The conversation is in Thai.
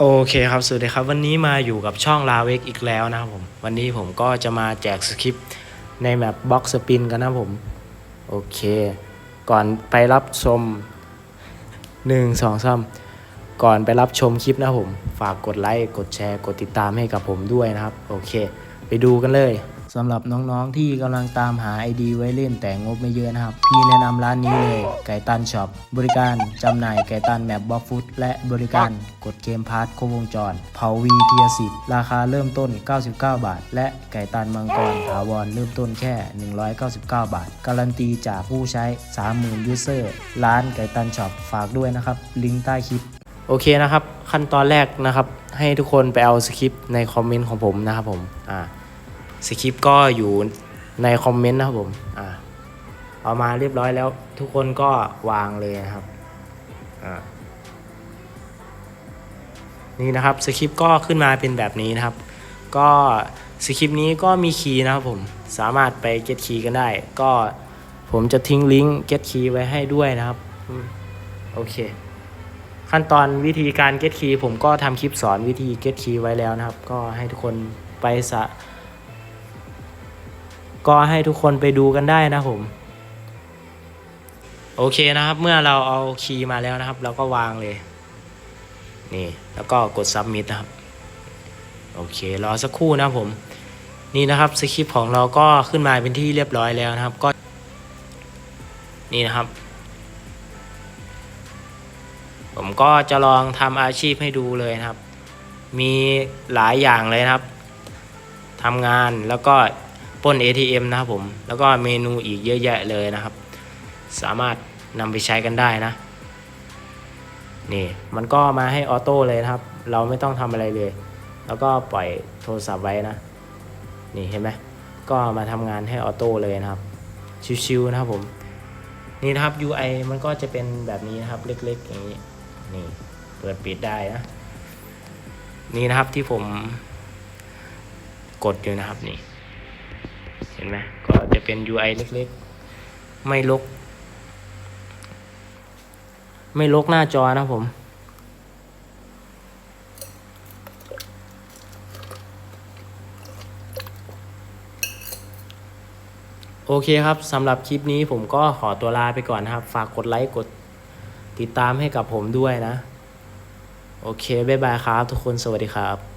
โอเคครับสวัสดีครับ วันนี้มาอยู่กับช่องลาเวกอีกแล้วนะครับผม วันนี้ผมก็จะมาแจกสคริปต์ในแมปบ็อกสปินกันนะผม โอเค ก่อนไปรับชม 1 2 3 ก่อนไปรับชมคลิปนะผม ฝากกดไลค์ กดแชร์ กดติดตามให้กับผมด้วยนะครับ โอเค ไปดูกันเลย สำหรับน้องๆที่กำลังตามหา ID ไว้เล่นแต่งบไม่เยอะนะครับ พี่แนะนำร้านนี้เลย ไก่ตันช็อปบริการจำหน่ายไก่ตันแมปบล็อกฟุตและบริการกดเกมพาร์ทควงจร เผาวีเทียสิบราคาเริ่มต้น 99 บาท และไก่ตันมังกรถาวรเริ่มต้นแค่ 199 บาท การันตีจากผู้ใช้ 30,000ยูเซอร์ร้านไก่ตันช็อปฝากด้วยนะครับ ลิงก์ใต้คลิปโอเคนะครับ ขั้นตอนแรกนะครับ ให้ทุกคนไปเอาสคริปต์ในคอมเมนต์ของผมนะครับผมอ่า สคริปต์ก็อยู่ในคอมเมนต์นะครับผมอ่าเอามาเรียบร้อยแล้ว ทุกคนก็วางเลยนะครับอ่านี่นะครับสคริปต์ก็ขึ้นมาเป็นแบบนี้นะครับ ก็สคริปต์นี้ก็มีคีย์นะครับผมสามารถไปเก็ตคีย์กันได้ ก็ผมจะทิ้งลิงก์เก็ตคีย์ไว้ให้ด้วยนะครับโอเค ขั้นตอนวิธีการ get key ผมก็ทำคลิปสอนวิธี get key ไว้แล้วนะครับ ก็ให้ทุกคนไปสะ ก็ให้ทุกคนไปดูกันได้นะผมโอเคนะครับ เมื่อเราเอาคีย์มาแล้วนะครับ เราก็วางเลย นี่แล้วก็กด submit นะครับ โอเครอสักครู่นะครับผม นี่นะครับสคริปต์ของเราก็ขึ้นมาเป็นที่เรียบร้อยแล้วนะครับ ก็ นี่นะครับ ผมก็จะลองทำอาชีพให้ดูเลยนะครับ มีหลายอย่างเลยนะครับทำงานแล้วก็ ป้น ATM นะครับผม แล้วก็เมนูอีกเยอะแยะเลยนะครับ สามารถนำไปใช้กันได้นะ นี่มันก็มาให้ออโต้เลยนะครับ เราไม่ต้องทำอะไรเลย แล้วก็ปล่อยโทรศัพท์ไว้นะ นี่เห็นไหมก็มาทำงานให้ออโต้เลยนะครับ ชิวๆนะครับผม นี่นะครับ UI มันก็จะเป็นแบบนี้นะครับ เล็กๆอย่างนี้ นี่ เปิดปิดได้นะ นี่นะครับที่ผมกดอยู่นะครับนี่ เห็นไหมก็จะเป็น UI เล็กๆ ไม่ลก ไม่ลกหน้าจอนะผมโอเคครับสำหรับคลิปนี้ผมก็ขอตัวลาไปก่อนนะครับ ฝากกดไลค์กดติดตามให้กับผมด้วยนะ โอเค บ๊ายบายครับ ทุกคนสวัสดีครับ